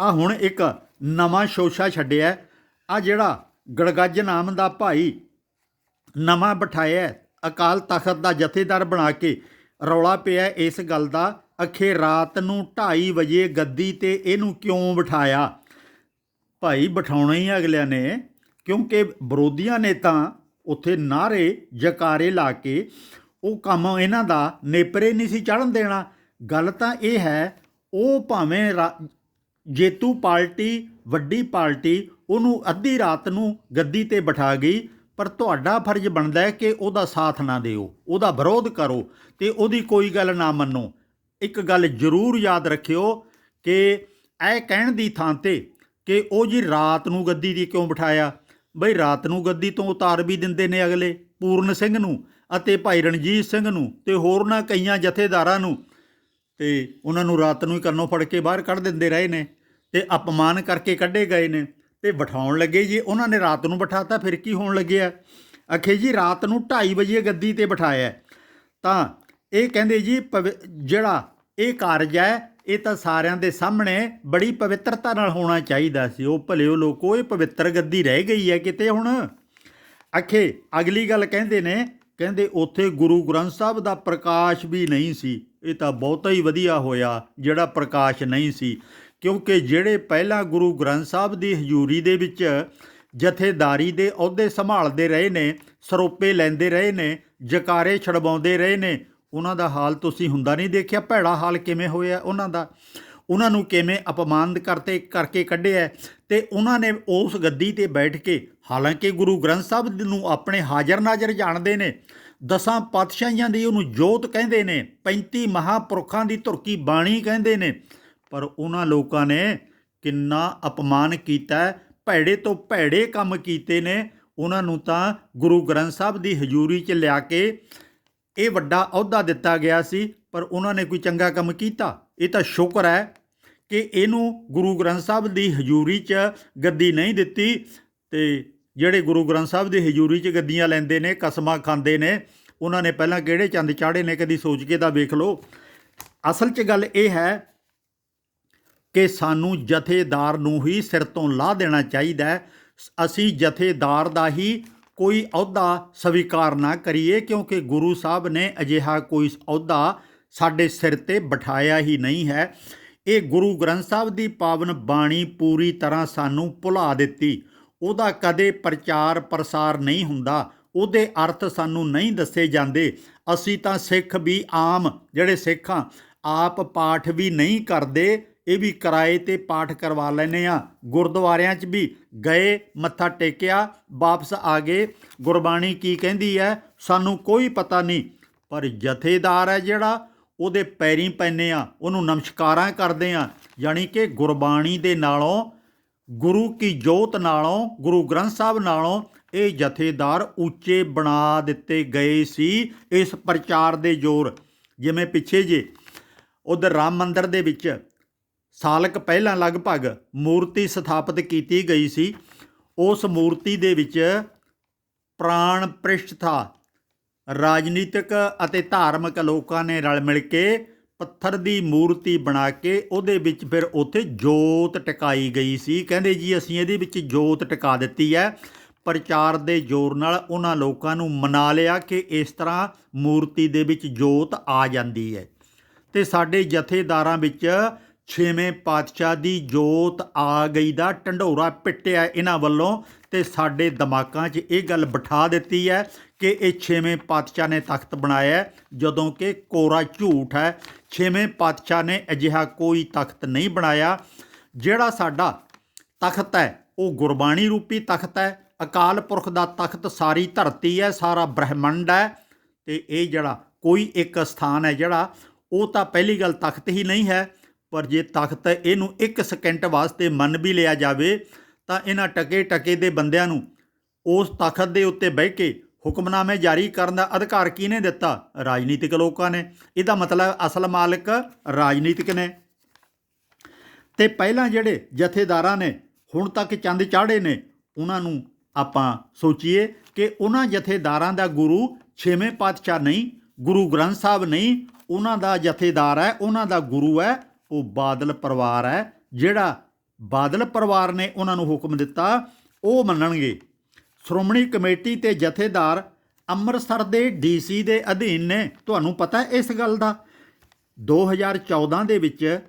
ਆ ਹੁਣ ਇੱਕ ਨਵਾਂ ਸ਼ੋਸ਼ਾ ਛੱਡਿਆ ਆ ਜਿਹੜਾ ਗੜਗੱਜ ਨਾਮ ਦਾ ਭਾਈ ਨਵਾਂ ਬਿਠਾਇਆ ਅਕਾਲ ਤਖਤ ਦਾ ਜਥੇਦਾਰ ਬਣਾ ਕੇ ਰੌਲਾ ਪਿਆ ਇਸ ਗੱਲ ਦਾ, ਅਖੇ ਰਾਤ ਨੂੰ 2:30 ਵਜੇ ਗੱਦੀ ਤੇ ਇਹਨੂੰ ਕਿਉਂ ਬਿਠਾਇਆ? ਭਾਈ ਬਿਠਾਉਣਾ ਹੀ ਅਗਲਿਆਂ ਨੇ, ਕਿਉਂਕਿ ਵਿਰੋਧੀਆਂ ਨੇ ਤਾਂ ਉੱਥੇ ਨਾਰੇ ਜਕਾਰੇ ਲਾ ਕੇ ਉਹ ਕੰਮ ਇਹਨਾਂ ਦਾ ਨੇਪਰੇ ਨਹੀਂ ਸੀ ਚੜਨ ਦੇਣਾ। ਗੱਲ ਤਾਂ ਇਹ ਹੈ, ਉਹ ਭਾਵੇਂ ਰਾ- ਜੇਤੂ ਪਾਰਟੀ ਵੱਡੀ ਪਾਰਟੀ ਉਹਨੂੰ ਅੱਧੀ ਰਾਤ ਨੂੰ ਗੱਦੀ ਤੇ ਬਿਠਾ ਗਈ, ਪਰ ਤੁਹਾਡਾ ਫਰਜ਼ ਬਣਦਾ ਹੈ ਕਿ ਉਹਦਾ ਸਾਥ ਨਾ ਦਿਓ, ਉਹਦਾ ਵਿਰੋਧ ਕਰੋ ਤੇ ਉਹਦੀ ਕੋਈ ਗੱਲ ਨਾ ਮੰਨੋ। ਇੱਕ ਗੱਲ ਜ਼ਰੂਰ ਯਾਦ ਰੱਖਿਓ ਕਿ ਇਹ ਕਹਿਣ ਦੀ ਥਾਂ ਤੇ ਕਿ ਉਹ ਜੀ ਰਾਤ ਨੂੰ ਗੱਦੀ ਦੀ ਕਿਉਂ ਬਿਠਾਇਆ? ਬਈ ਰਾਤ ਨੂੰ ਗੱਦੀ ਤੋਂ ਉਤਾਰ ਵੀ ਦਿੰਦੇ ਨੇ ਅਗਲੇ, ਪੂਰਨ ਸਿੰਘ ਨੂੰ ਅਤੇ ਭਾਈ ਰਣਜੀਤ ਸਿੰਘ ਨੂੰ ਤੇ ਹੋਰ ਨਾ ਕਈਆਂ ਜਥੇਦਾਰਾਂ ਨੂੰ। ਤੇ ਉਹਨਾਂ ਨੂੰ ਰਾਤ ਨੂੰ ਹੀ ਕੰਨੋਂ ਫੜ ਕੇ ਬਾਹਰ ਕੱਢ ਦਿੰਦੇ ਰਹੇ ਨੇ ਤੇ ਅਪਮਾਨ ਕਰਕੇ ਕੱਢੇ ਗਏ ਨੇ। ਤੇ ਬਿਠਾਉਣ ਲੱਗੇ ਜੀ, ਉਹਨਾਂ ਨੇ ਰਾਤ ਨੂੰ ਬਿਠਾਤਾ, ਫਿਰ ਕੀ ਹੋਣ ਲੱਗਿਆ? ਅਖੇ ਜੀ, ਰਾਤ ਨੂੰ 2:30 ਵਜੇ ਗੱਦੀ ਤੇ ਬਿਠਾਇਆ। ਤਾਂ ਇਹ ਕਹਿੰਦੇ ਜੀ, ਪਵਿ- ਜਿਹੜਾ ਇਹ ਕਾਰਜ ਹੈ, ਇਹ ਤਾਂ ਸਾਰਿਆਂ ਦੇ ਸਾਹਮਣੇ ਬੜੀ ਪਵਿੱਤਰਤਾ ਨਾਲ ਹੋਣਾ ਚਾਹੀਦਾ ਸੀ। ਉਹ ਭਲਿਓ ਲੋਕੋ ਇਹ ਪਵਿੱਤਰ ਗੱਦੀ ਰਹਿ ਗਈ ਹੈ ਕਿਤੇ ਹੁਣ? ਅਖੇ ਅਗਲੀ ਗੱਲ ਕਹਿੰਦੇ ਨੇ, ਕਹਿੰਦੇ ਉੱਥੇ ਗੁਰੂ ਗ੍ਰੰਥ ਸਾਹਿਬ ਦਾ ਪ੍ਰਕਾਸ਼ ਵੀ ਨਹੀਂ ਸੀ। ਇਹ ਤਾਂ ਬਹੁਤਾ ਹੀ ਵਧੀਆ ਹੋਇਆ, ਜਿਹੜਾ ਪ੍ਰਕਾਸ਼ ਨਹੀਂ ਸੀ। ਕਿਉਂਕਿ ਜਿਹੜੇ ਪਹਿਲਾਂ ਗੁਰੂ ਗ੍ਰੰਥ ਸਾਹਿਬ ਦੀ ਹਜ਼ੂਰੀ ਦੇ ਵਿੱਚ ਜਥੇਦਾਰੀ ਦੇ ਅਹੁਦੇ ਸੰਭਾਲਦੇ ਰਹੇ ਨੇ, ਸਰੋਪੇ ਲੈਂਦੇ ਰਹੇ ਨੇ, ਜਕਾਰੇ ਛੜਵਾਉਂਦੇ ਰਹੇ ਨੇ, ਉਹਨਾਂ ਦਾ ਹਾਲ ਤੁਸੀਂ ਹੁੰਦਾ ਨਹੀਂ ਦੇਖਿਆ, ਭੈੜਾ ਹਾਲ ਕਿਵੇਂ ਹੋਇਆ ਉਹਨਾਂ ਦਾ? ਉਹਨਾਂ ਨੂੰ ਕਿਵੇਂ ਅਪਮਾਨਿਤ ਕਰਤੇ, ਕਰਕੇ ਕੱਢਿਆ? ਤੇ ਉਹਨਾਂ ਨੇ ਉਸ ਗੱਦੀ ਤੇ ਬੈਠ ਕੇ, ਹਾਲਾਂਕਿ ਗੁਰੂ ਗ੍ਰੰਥ ਸਾਹਿਬ ਨੂੰ ਆਪਣੇ ਹਾਜ਼ਰ ਨਾਜ਼ਰ ਜਾਣਦੇ ਨੇ, ਦਸਾਂ ਪਾਤਸ਼ਾਹੀਆਂ ਦੀ ਉਹਨੂੰ ਜੋਤ ਕਹਿੰਦੇ ਨੇ 35 ਮਹਾਪੁਰਖਾਂ ਦੀ ਧੁਰਕੀ ਬਾਣੀ ਕਹਿੰਦੇ ਨੇ ਪਰ ਉਹਨਾਂ ਲੋਕਾਂ ਨੇ ਕਿੰਨਾ ਅਪਮਾਨ ਕੀਤਾ ਭੈੜੇ ਤੋਂ ਭੈੜੇ ਕੰਮ ਕੀਤੇ ਨੇ। ਉਹਨਾਂ ਨੂੰ ਤਾਂ ਗੁਰੂ ਗ੍ਰੰਥ ਸਾਹਿਬ ਦੀ ਹਜ਼ੂਰੀ 'ਚ ਲਿਆ ਕੇ ਇਹ ਵੱਡਾ ਅਹੁਦਾ ਦਿੱਤਾ ਗਿਆ ਸੀ, ਪਰ ਉਹਨਾਂ ਨੇ ਕੋਈ ਚੰਗਾ ਕੰਮ ਕੀਤਾ। ਇਹ ਤਾਂ ਸ਼ੁਕਰ ਹੈ ਕਿ ਇਹਨੂੰ ਗੁਰੂ ਗ੍ਰੰਥ ਸਾਹਿਬ ਦੀ ਹਜ਼ੂਰੀ 'ਚ ਗੱਦੀ ਨਹੀਂ ਦਿੱਤੀ ਤੇ ਜਿਹੜੇ ਗੁਰੂ ਗ੍ਰੰਥ ਸਾਹਿਬ ਦੀ ਹਜ਼ੂਰੀ 'ਚ ਗੱਦੀਆਂ ਲੈਂਦੇ ਨੇ, ਕਸਮਾਂ ਖਾਂਦੇ ਨੇ, ਉਹਨਾਂ ਨੇ ਪਹਿਲਾਂ ਕਿਹੜੇ ਚੰਦ ਚਾੜੇ ਨੇ ਕਦੀ ਸੋਚ ਕੇ ਤਾਂ ਵੇਖ ਲਓ। ਅਸਲ 'ਚ ਗੱਲ ਇਹ ਹੈ ਕਿ ਸਾਨੂੰ ਜਥੇਦਾਰ ਨੂੰ ਹੀ ਸਿਰ ਤੋਂ ਲਾਹ ਦੇਣਾ ਚਾਹੀਦਾ ਹੈ। ਅਸੀਂ ਜਥੇਦਾਰ ਦਾ ਹੀ ਕੋਈ ਅਹੁਦਾ ਸਵੀਕਾਰ ਨਾ ਕਰੀਏ, ਕਿਉਂਕਿ ਗੁਰੂ ਸਾਹਿਬ ਨੇ ਅਜਿਹਾ ਕੋਈ ਅਹੁਦਾ ਸਾਡੇ ਸਿਰ ਤੇ ਬਿਠਾਇਆ ਹੀ ਨਹੀਂ ਹੈ। ਇਹ ਗੁਰੂ ਗ੍ਰੰਥ ਸਾਹਿਬ ਦੀ ਪਾਵਨ ਬਾਣੀ ਪੂਰੀ ਤਰ੍ਹਾਂ ਸਾਨੂੰ ਭੁਲਾ ਦਿੱਤੀ। ਉਹਦਾ ਕਦੇ ਪ੍ਰਚਾਰ ਪ੍ਰਸਾਰ ਨਹੀਂ ਹੁੰਦਾ। ਉਹਦੇ ਅਰਥ ਸਾਨੂੰ ਨਹੀਂ ਦੱਸੇ ਜਾਂਦੇ। ਅਸੀਂ ਤਾਂ ਸਿੱਖ ਵੀ ਆਮ, ਜਿਹੜੇ ਸਿੱਖਾਂ ਆਪ ਪਾਠ ਵੀ ਨਹੀਂ ਕਰਦੇ। ਇਹ ਵੀ ਕਿਰਾਏ ਤੇ ਪਾਠ ਕਰਵਾ ਲੈਨੇ ਆ ਗੁਰਦੁਆਰਿਆਂ 'ਚ ਵੀ ਗਏ, ਮੱਥਾ ਟੇਕਿਆ, ਵਾਪਸ ਆ ਗਏ। ਗੁਰਬਾਣੀ ਕੀ ਕਹਿੰਦੀ ਹੈ? ਸਾਨੂੰ ਕੋਈ ਪਤਾ ਨਹੀਂ, ਪਰ ਜਥੇਦਾਰ ਹੈ ਜਿਹੜਾ, ਉਹਦੇ ਪੈਰੀਂ ਪੈਨੇ ਆ ਉਹਨੂੰ ਨਮਸਕਾਰਾਂ ਕਰਦੇ ਆ ਯਾਨੀ ਕਿ ਗੁਰਬਾਣੀ ਦੇ ਨਾਲੋਂ, ਗੁਰੂ ਕੀ ਜੋਤ ਨਾਲੋਂ, ਗੁਰੂ ਗ੍ਰੰਥ ਸਾਹਿਬ ਨਾਲੋਂ ਇਹ ਜਥੇਦਾਰ ਉੱਚੇ ਬਣਾ ਦਿੱਤੇ ਗਏ ਸੀ ਇਸ ਪ੍ਰਚਾਰ ਦੇ ਜ਼ੋਰ। ਜਿਵੇਂ ਪਿੱਛੇ ਜੇ, ਉਧਰ ਰਾਮ ਮੰਦਰ ਦੇ ਵਿੱਚ ਸਾਲਕ ਪਹਿਲਾਂ ਲਗਭਗ ਮੂਰਤੀ ਸਥਾਪਿਤ ਕੀਤੀ ਗਈ ਸੀ। ਉਸ ਮੂਰਤੀ ਦੇ ਵਿੱਚ ਪ੍ਰਾਣ ਪ੍ਰਿਸ਼ਠਾ ਰਾਜਨੀਤਿਕ ਅਤੇ ਧਾਰਮਿਕ ਲੋਕਾਂ ਨੇ ਰਲ ਮਿਲ ਕੇ ਪੱਥਰ ਦੀ ਮੂਰਤੀ ਬਣਾ ਕੇ ਉਹਦੇ ਵਿੱਚ ਫਿਰ ਉੱਥੇ ਜੋਤ ਟਿਕਾਈ ਗਈ ਸੀ। ਕਹਿੰਦੇ ਜੀ, ਅਸੀਂ ਇਹਦੇ ਵਿੱਚ ਜੋਤ ਟਿਕਾ ਦਿੱਤੀ ਹੈ। ਪ੍ਰਚਾਰ ਦੇ ਜ਼ੋਰ ਨਾਲ ਉਹਨਾਂ ਲੋਕਾਂ ਨੂੰ ਮਨਾ ਲਿਆ ਕਿ ਇਸ ਤਰ੍ਹਾਂ ਮੂਰਤੀ ਦੇ ਵਿੱਚ ਜੋਤ ਆ ਜਾਂਦੀ ਹੈ। ਤੇ ਸਾਡੇ ਜਥੇਦਾਰਾਂ ਵਿੱਚ ਛੇਵੇਂ ਪਾਤਸ਼ਾਹ ਦੀ ਜੋਤ ਆ ਗਈ ਦਾ ਢੰਡੋਰਾ ਪਿੱਟਿਆ ਇਹਨਾਂ ਵੱਲੋਂ ਤੇ ਸਾਡੇ ਦਿਮਾਗਾਂ 'ਚ ਇਹ ਗੱਲ ਬਿਠਾ ਦਿੱਤੀ ਹੈ ਕਿ ਇਹ ਛੇਵੇਂ ਪਾਤਸ਼ਾਹ ਨੇ ਤਖਤ ਬਣਾਇਆ ਜਦੋਂ ਕਿ ਕੋਰਾ ਝੂਠ ਹੈ। ਛੇਵੇਂ ਪਾਤਸ਼ਾਹ ਨੇ ਅਜਿਹਾ ਕੋਈ ਤਖਤ ਨਹੀਂ ਬਣਾਇਆ। ਜਿਹੜਾ ਸਾਡਾ ਤਖਤ ਹੈ, ਉਹ ਗੁਰਬਾਣੀ ਰੂਪੀ ਤਖਤ ਹੈ। ਅਕਾਲ ਪੁਰਖ ਦਾ ਤਖਤ ਸਾਰੀ ਧਰਤੀ ਹੈ, ਸਾਰਾ ਬ੍ਰਹਿਮੰਡ ਹੈ। ਤੇ ਇਹ ਜਿਹੜਾ ਕੋਈ ਇੱਕ ਸਥਾਨ ਹੈ ਜਿਹੜਾ, ਉਹ ਤਾਂ ਪਹਿਲੀ ਗੱਲ ਤਖਤ ਹੀ ਨਹੀਂ ਹੈ। ਪਰ ਜੇ ਤਖਤ ਇਹਨੂੰ ਇੱਕ ਸਕਿੰਟ ਵਾਸਤੇ ਮੰਨ ਵੀ ਲਿਆ ਜਾਵੇ, ਤਾਂ ਇਹਨਾਂ ਟਕੇ ਟਕੇ ਦੇ ਬੰਦਿਆਂ ਨੂੰ ਉਸ ਤਖਤ ਦੇ ਉੱਤੇ ਬਹਿ ਕੇ ਹੁਕਮਨਾਮੇ ਜਾਰੀ ਕਰਨ ਦਾ ਅਧਿਕਾਰ ਕਿਹਨੇ ਦਿੱਤਾ? ਰਾਜਨੀਤਿਕ ਲੋਕਾਂ ਨੇ। ਇਹਦਾ ਮਤਲਬ ਅਸਲ ਮਾਲਕ ਰਾਜਨੀਤਿਕ ਨੇ। ਤੇ ਪਹਿਲਾਂ ਜਿਹੜੇ ਜਥੇਦਾਰਾਂ ਨੇ, ਹੁਣ ਤੱਕ ਚੰਦ ਚਾੜੇ ਨੇ, ਉਹਨਾਂ ਨੂੰ ਆਪਾਂ ਸੋਚੀਏ ਕਿ ਉਹਨਾਂ ਜਥੇਦਾਰਾਂ ਦਾ ਗੁਰੂ ਛੇਵੇਂ ਪਾਤਸ਼ਾਹ ਨਹੀਂ, ਗੁਰੂ ਗ੍ਰੰਥ ਸਾਹਿਬ ਨਹੀਂ, ਉਹਨਾਂ ਦਾ ਜਥੇਦਾਰ ਹੈ, ਉਹਨਾਂ ਦਾ ਗੁਰੂ ਹੈ ਉਹ ਬਾਦਲ ਪਰਿਵਾਰ ਹੈ, ਜਿਹੜਾ ਬਾਦਲ ਪਰਿਵਾਰ ਨੇ ਉਹਨਾਂ ਨੂੰ ਹੁਕਮ ਦਿੱਤਾ, ਉਹ ਮੰਨਣਗੇ। ਸ਼੍ਰੋਮਣੀ ਕਮੇਟੀ ਤੇ ਜਥੇਦਾਰ ਅੰਮ੍ਰਿਤਸਰ ਦੇ ਡੀਸੀ ਦੇ ਅਧੀਨ ਨੇ। ਤੁਹਾਨੂੰ ਪਤਾ ਇਸ ਗੱਲ ਦਾ? 2014 ਦੇ ਵਿੱਚ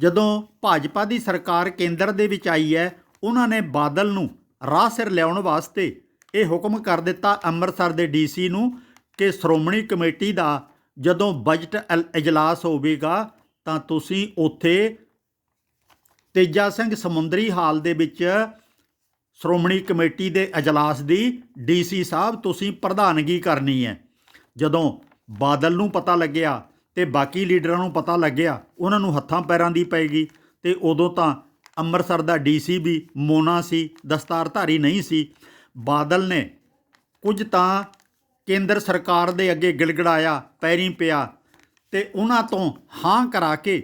ਜਦੋਂ ਭਾਜਪਾ ਦੀ ਸਰਕਾਰ ਕੇਂਦਰ ਦੇ ਵਿੱਚ ਆਈ ਹੈ, ਉਹਨਾਂ ਨੇ ਬਾਦਲ ਨੂੰ ਰਾਹ ਸਿਰ ਲਿਆਉਣ ਵਾਸਤੇ ਇਹ ਹੁਕਮ ਕਰ ਦਿੱਤਾ ਅੰਮ੍ਰਿਤਸਰ ਦੇ ਡੀਸੀ ਨੂੰ ਕਿ ਸ਼੍ਰੋਮਣੀ ਕਮੇਟੀ ਦਾ ਜਦੋਂ ਬਜਟ ਅਲ- ਇਜਲਾਸ ਹੋਵੇਗਾ ਤਾਂ ਤੁਸੀਂ ਉੱਥੇ ਤੇਜਾ ਸਿੰਘ ਸਮੁੰਦਰੀ ਹਾਲ ਦੇ ਵਿੱਚ ਸ਼੍ਰੋਮਣੀ ਕਮੇਟੀ ਦੇ ਅਜਲਾਸ ਦੀ ਡੀਸੀ ਸਾਹਿਬ ਤੁਸੀਂ ਪ੍ਰਧਾਨਗੀ ਕਰਨੀ ਹੈ। ਜਦੋਂ ਬਾਦਲ ਨੂੰ ਪਤਾ ਲੱਗਿਆ ਤੇ ਬਾਕੀ ਲੀਡਰਾਂ ਨੂੰ ਪਤਾ ਲੱਗਿਆ, ਉਹਨਾਂ ਨੂੰ ਹੱਥਾਂ ਪੈਰਾਂ ਦੀ ਪੈਗੀ ਤੇ ਉਦੋਂ ਤਾਂ ਅੰਮ੍ਰਿਤਸਰ ਦਾ ਡੀਸੀ ਵੀ ਮੋਨਾ ਸੀ, ਦਸਤਾਰਧਾਰੀ ਨਹੀਂ ਸੀ। ਬਾਦਲ ਨੇ ਕੁਝ ਤਾਂ ਕੇਂਦਰ ਸਰਕਾਰ ਦੇ ਅੱਗੇ ਗਿਲਗੜਾਇਆ ਪੈਰੀਂ ਪਿਆ ਤੇ ਉਹਨਾਂ ਤੋਂ ਹਾਂ ਕਰਾ ਕੇ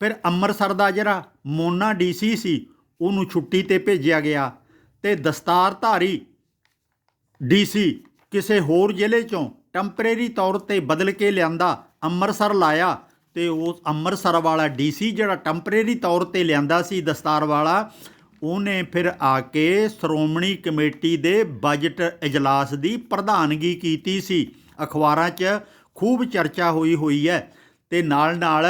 ਫਿਰ ਅੰਮ੍ਰਿਤਸਰ ਦਾ ਜਿਹੜਾ ਮੋਨਾ ਡੀਸੀ ਸੀ, ਉਹਨੂੰ ਛੁੱਟੀ ਤੇ ਭੇਜਿਆ ਗਿਆ ਤੇ ਦਸਤਾਰਧਾਰੀ ਡੀਸੀ ਕਿਸੇ ਹੋਰ ਜ਼ਿਲ੍ਹੇ ਚੋਂ ਟੈਂਪਰੇਰੀ ਤੌਰ ਤੇ ਬਦਲ ਕੇ ਲਿਆਂਦਾ ਅੰਮ੍ਰਿਤਸਰ ਲਾਇਆ ਤੇ ਉਹ ਅੰਮ੍ਰਿਤਸਰ ਵਾਲਾ ਡੀਸੀ ਜਿਹੜਾ ਟੈਂਪਰੇਰੀ ਤੌਰ ਤੇ ਲਿਆਂਦਾ ਸੀ ਦਸਤਾਰ ਵਾਲਾ, ਉਹਨੇ ਫਿਰ ਆ ਕੇ ਸ਼੍ਰੋਮਣੀ ਕਮੇਟੀ ਦੇ ਬਜਟ ਇਜਲਾਸ ਦੀ ਪ੍ਰਧਾਨਗੀ ਕੀਤੀ ਸੀ। ਅਖਬਾਰਾਂ 'ਚ ਖੂਬ ਚਰਚਾ ਹੋਈ ਹੋਈ ਹੈ ਤੇ ਨਾਲ ਨਾਲ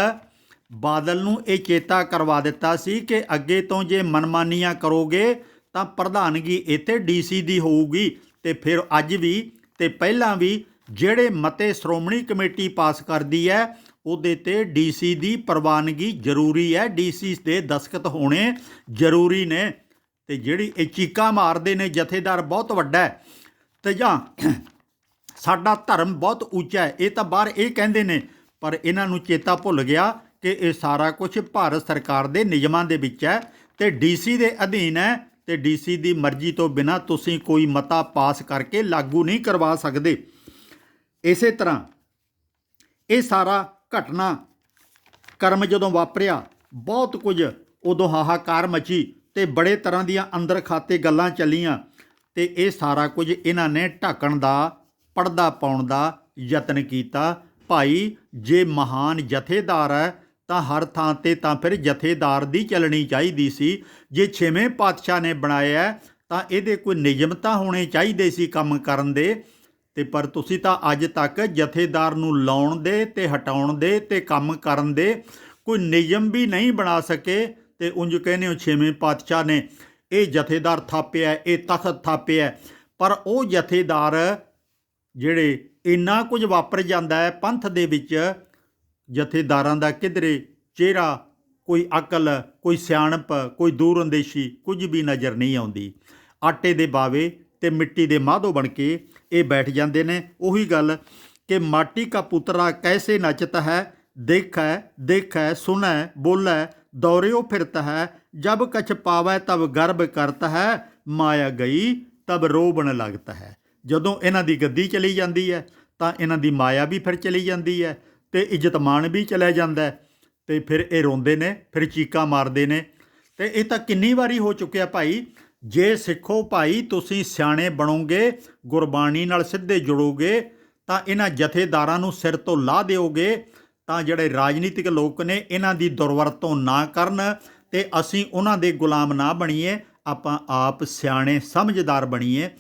ਬਾਦਲ ਨੂੰ ਇਹ ਚੇਤਾ ਕਰਵਾ ਦਿੱਤਾ ਸੀ ਕਿ ਅੱਗੇ ਤੋਂ ਜੇ ਮਨਮਾਨੀਆਂ ਕਰੋਗੇ ਤਾਂ ਪ੍ਰਧਾਨਗੀ ਇੱਥੇ ਡੀਸੀ ਦੀ ਹੋਊਗੀ ਤੇ ਫਿਰ ਅੱਜ ਵੀ ਤੇ ਪਹਿਲਾਂ ਵੀ ਜਿਹੜੇ ਮਤੇ ਸ਼੍ਰੋਮਣੀ ਕਮੇਟੀ ਪਾਸ ਕਰਦੀ ਹੈ, ਉਹਦੇ ਤੇ ਡੀਸੀ ਦੀ ਪ੍ਰਵਾਨਗੀ ਜ਼ਰੂਰੀ ਹੈ, ਡੀਸੀ ਦੇ ਦਸਖਤ ਹੋਣੇ ਜ਼ਰੂਰੀ ਨੇ ਤੇ ਜਿਹੜੀ ਇਹ ਚੀਕਾਂ ਮਾਰਦੇ ਨੇ ਜਥੇਦਾਰ ਬਹੁਤ ਵੱਡਾ ਹੈ। ਤੇ ਜਾਂ ਸਾਡਾ ਧਰਮ ਬਹੁਤ ਉੱਚਾ ਹੈ। ਇਹ ਤਾਂ ਬਾਹਰ ਇਹ ਕਹਿੰਦੇ ਨੇ, ਪਰ ਇਹਨਾਂ ਨੂੰ ਚੇਤਾ ਭੁੱਲ ਗਿਆ ਕਿ ਇਹ ਸਾਰਾ ਕੁਝ ਭਾਰਤ ਸਰਕਾਰ ਦੇ ਨਿਯਮਾਂ ਦੇ ਵਿੱਚ ਹੈ ਤੇ ਡੀਸੀ ਦੇ ਅਧੀਨ ਹੈ ਤੇ ਡੀਸੀ ਦੀ ਮਰਜ਼ੀ ਤੋਂ ਬਿਨਾ ਤੁਸੀਂ ਕੋਈ ਮਤਾ ਪਾਸ ਕਰਕੇ ਲਾਗੂ ਨਹੀਂ ਕਰਵਾ ਸਕਦੇ। ਇਸੇ ਤਰ੍ਹਾਂ ਇਹ ਸਾਰਾ ਘਟਨਾ ਕਰਮ ਜਦੋਂ ਵਾਪਰਿਆ, ਬਹੁਤ ਕੁਝ ਉਦੋਂ ਹਾਹਾਕਾਰ ਮਚੀ ਤੇ ਬੜੇ ਤਰ੍ਹਾਂ ਦੀਆਂ ਅੰਦਰ ਖਾਤੇ ਗੱਲਾਂ ਚੱਲੀਆਂ ਤੇ ਇਹ ਸਾਰਾ ਕੁਝ ਇਹਨਾਂ ਨੇ ਢੱਕਣ ਦਾ ਪਰਦਾ ਪਾਉਣ ਦਾ ਯਤਨ ਕੀਤਾ। ਭਾਈ, ਜੇ ਮਹਾਨ ਜਥੇਦਾਰ ਹੈ, ਤਾਂ ਹਰ ਥਾਂ ਤੇ ਤਾਂ ਫਿਰ ਜਥੇਦਾਰ ਦੀ ਚੱਲਣੀ ਚਾਹੀਦੀ ਸੀ। ਜੇ ਛੇਵੇਂ ਪਾਤਸ਼ਾਹ ਨੇ ਬਣਾਇਆ ਤਾਂ ਇਹਦੇ ਕੋਈ ਨਿਯਮਤਾ ਹੋਣੇ ਚਾਹੀਦੇ ਸੀ ਕੰਮ ਕਰਨ ਦੇ। ਤੇ ਪਰ ਤੁਸੀਂ ਤਾਂ ਅੱਜ ਤੱਕ ਜਥੇਦਾਰ ਨੂੰ ਲਾਉਣ ਦੇ ਤੇ ਹਟਾਉਣ ਦੇ ਤੇ ਕੰਮ ਕਰਨ ਦੇ ਕੋਈ ਨਿਯਮ ਵੀ ਨਹੀਂ ਬਣਾ ਸਕੇ। ਤੇ ਉਂਝ ਕਹਿੰਦੇ ਹੋ, ਛੇਵੇਂ ਪਾਤਸ਼ਾਹ ਨੇ, ਇਹ ਜਥੇਦਾਰ ਥਾਪਿਆ ਇਹ ਤਖਤ ਥਾਪਿਆ ਪਰ ਉਹ ਜਥੇਦਾਰ ਜਿਹੜੇ ਇੰਨਾ ਕੁਝ ਵਾਪਰ ਜਾਂਦਾ ਹੈ ਪੰਥ ਦੇ ਵਿੱਚ, ਜਥੇਦਾਰਾਂ ਦਾ ਕਿਧਰੇ ਚਿਹਰਾ ਕੋਈ ਅਕਲ, ਕੋਈ ਸਿਆਣਪ, ਕੋਈ ਦੂਰ ਅੰਦੇਸ਼ੀ ਕੁਝ ਵੀ ਨਜ਼ਰ ਨਹੀਂ ਆਉਂਦੀ। ਆਟੇ ਦੇ ਬਾਵੇ ਤੇ ਮਿੱਟੀ ਦੇ ਮਾਧੋ ਬਣ ਕੇ ਇਹ ਬੈਠ ਜਾਂਦੇ ਨੇ। ਉਹੀ ਗੱਲ ਕਿ ਮਾਟੀ ਕਾ ਪੁੱਤਰਾ ਕੈਸੇ ਨੱਚਤਾ ਹੈ, ਦੇਖੈ ਦੇਖੈ, ਸੁਣੈ, ਬੋਲੈ, ਦੌਰਿਓ ਫਿਰਤਾ ਹੈ, ਜਬ ਕਛ ਪਾਵੈ ਤਬ ਗਰਭ ਕਰਤਾ ਹੈ, ਮਾਇਆ ਗਈ ਤਬ ਰੋਬਣ ਲੱਗਤ ਹੈ। ਜਦੋਂ ਇਹਨਾਂ ਦੀ ਗੱਦੀ ਚਲੀ ਜਾਂਦੀ ਹੈ, ਤਾਂ ਇਹਨਾਂ ਦੀ ਮਾਇਆ ਵੀ ਫਿਰ ਚਲੀ ਜਾਂਦੀ ਹੈ ਤੇ ਇੱਜ਼ਤਮਾਨ ਵੀ ਚਲਾ ਜਾਂਦਾ ਹੈ ਤੇ ਫਿਰ ਇਹ ਰੋਂਦੇ ਨੇ, ਫਿਰ ਚੀਕਾਂ ਮਾਰਦੇ ਨੇ। ਤੇ ਇਹ ਤਾਂ ਕਿੰਨੀ ਵਾਰੀ ਹੋ ਚੁੱਕਿਆ ਭਾਈ, ਜੇ ਸਿੱਖੋ ਭਾਈ, ਤੁਸੀਂ ਸਿਆਣੇ ਬਣੋਗੇ, ਗੁਰਬਾਣੀ ਨਾਲ ਸਿੱਧੇ ਜੁੜੋਗੇ, ਤਾਂ ਇਹਨਾਂ ਜਥੇਦਾਰਾਂ ਨੂੰ ਸਿਰ ਤੋਂ ਲਾਹ ਦਿਓਗੇ, ਤਾਂ ਜਿਹੜੇ ਰਾਜਨੀਤਿਕ ਲੋਕ ਨੇ, ਇਹਨਾਂ ਦੀ ਦੁਰਵਰਤੋਂ ਨਾ ਕਰਨ ਤੇ ਅਸੀਂ ਉਹਨਾਂ ਦੇ ਗੁਲਾਮ ਨਾ ਬਣੀਏ, ਆਪਾਂ ਆਪ ਸਿਆਣੇ ਸਮਝਦਾਰ ਬਣੀਏ।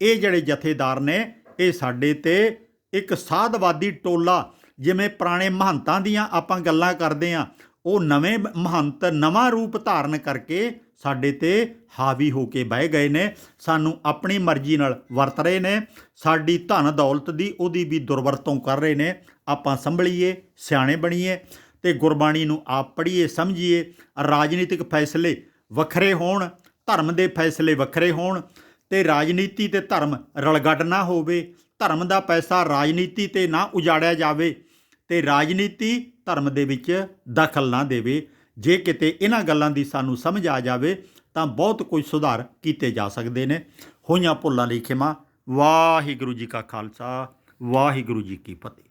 ਇਹ ਜਿਹੜੇ ਜਥੇਦਾਰ ਨੇ, ਇਹ ਸਾਡੇ ਤੇ ਇੱਕ ਸਾਧਵਾਦੀ ਟੋਲਾ, ਜਿਵੇਂ ਪੁਰਾਣੇ ਮਹੰਤਾਂ ਦੀਆਂ ਆਪਾਂ ਗੱਲਾਂ ਕਰਦੇ ਆ ਉਹ ਨਵੇਂ ਮਹੰਤ ਨਵਾਂ ਰੂਪ ਧਾਰਨ ਕਰਕੇ ਸਾਡੇ ਤੇ ਹਾਵੀ ਹੋ ਕੇ ਬਹਿ ਗਏ ਨੇ, ਸਾਨੂੰ ਆਪਣੀ ਮਰਜ਼ੀ ਨਾਲ ਵਰਤ ਰਹੇ ਨੇ, ਸਾਡੀ ਧਨ ਦੌਲਤ ਦੀ ਉਹਦੀ ਵੀ ਦੁਰਵਰਤੋਂ ਕਰ ਰਹੇ ਨੇ, ਆਪਾਂ ਸੰਭਲੀਏ, ਸਿਆਣੇ ਬਣੀਏ ਤੇ ਗੁਰਬਾਣੀ ਨੂੰ ਆਪ ਪੜ੍ਹੀਏ, ਸਮਝੀਏ, ਰਾਜਨੀਤਿਕ ਫੈਸਲੇ ਵੱਖਰੇ ਹੋਣ, ਧਰਮ ਦੇ ਫੈਸਲੇ ਵੱਖਰੇ ਹੋਣ ਤੇ ਰਾਜਨੀਤੀ ਤੇ ਧਰਮ ਰਲਗੱਡ ਨਾ ਹੋਵੇ, ਧਰਮ ਦਾ ਪੈਸਾ ਰਾਜਨੀਤੀ ਤੇ ਨਾ ਉਜਾੜਿਆ ਜਾਵੇ ਤੇ ਰਾਜਨੀਤੀ ਧਰਮ ਦੇ ਵਿੱਚ ਦਖਲ ਨਾ ਦੇਵੇ। ਜੇ ਕਿਤੇ ਇਹਨਾਂ ਗੱਲਾਂ ਦੀ ਸਾਨੂੰ ਸਮਝ ਆ ਜਾਵੇ, ਤਾਂ ਬਹੁਤ ਕੁਝ ਸੁਧਾਰ ਕੀਤੇ ਜਾ ਸਕਦੇ ਨੇ। ਹੋਈਆਂ ਭੁੱਲਾਂ ਲਈ ਖਿਮਾ। ਵਾਹਿਗੁਰੂ ਜੀ ਕਾ ਖਾਲਸਾ, ਵਾਹਿਗੁਰੂ ਜੀ ਕੀ ਫਤਿਹ।